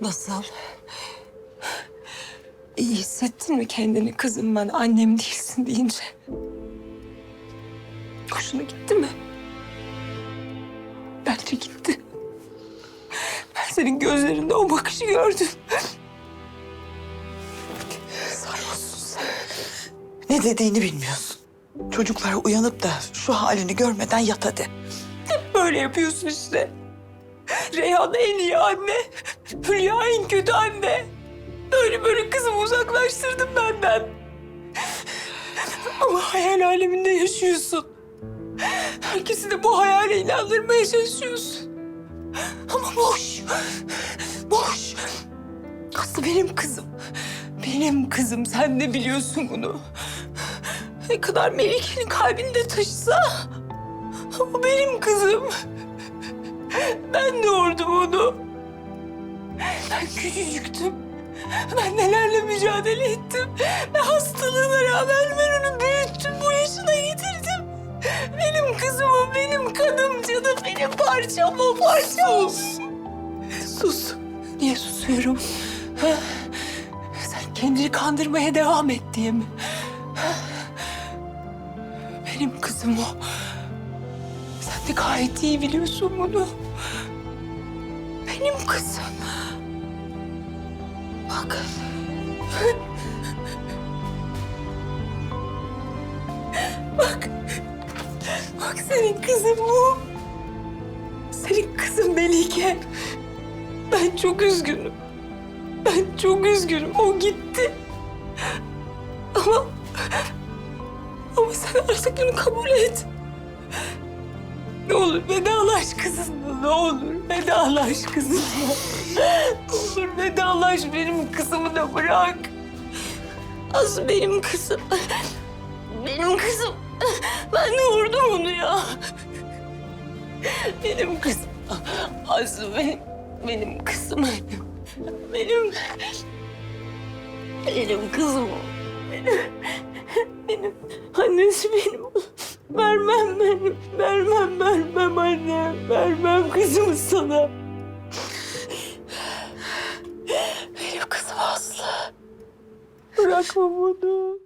Nasıl? İyi hissettin mi kendini kızım ben annem değilsin deyince? Hoşuna gitti mi? Bence gitti. Ben senin gözlerinde o bakışı gördüm. Sarhoşsun sen. Ne dediğini bilmiyorsun. Çocuklar uyanıp da şu halini görmeden yat hadi. Böyle yapıyorsun işte. Reyhan en iyi anne. Hülya en kötü anne. Böyle böyle kızımı uzaklaştırdın benden. Ama hayal aleminde yaşıyorsun. Herkesi de bu hayale inandırmaya çalışıyorsun. Ama boş. Boş. Aslı benim kızım. Benim kızım. Sen de biliyorsun bunu. Ne kadar Melike'nin kalbinde taşısa... O benim kızım. Küçücüktüm. Ben nelerle mücadele ettim. Ve hastalığına rağmen ben onu büyüttüm, bu yaşına getirdim. Benim kızım o, benim kanım canım, benim parçam o parçam. Sus. Sus. Niye susuyorum? Ha? Sen kendini kandırmaya devam et diye mi? Ha? Benim kızım o. Sen de gayet iyi biliyorsun bunu. Benim kızım. Bak. Bak. Bak senin kızın bu. Senin kızın Melike. Ben çok üzgünüm. Ben çok üzgünüm. O gitti. Ama... Ama sen artık bunu kabul et. Ne olur vedalaş kızımla ne olur vedalaş kızımla. Ne olur vedalaş benim kızımı da bırak. Az benim kızım. Benim kızım. Ben doğurdum onu ya. Benim kızım. Az benim, benim kızım. Benim, benim kızım. Benim, benim annesi benim. Vermem benim, vermem, vermem anne. Vermem kızımı sana. Benim kızım Aslı. Bırakma bunu.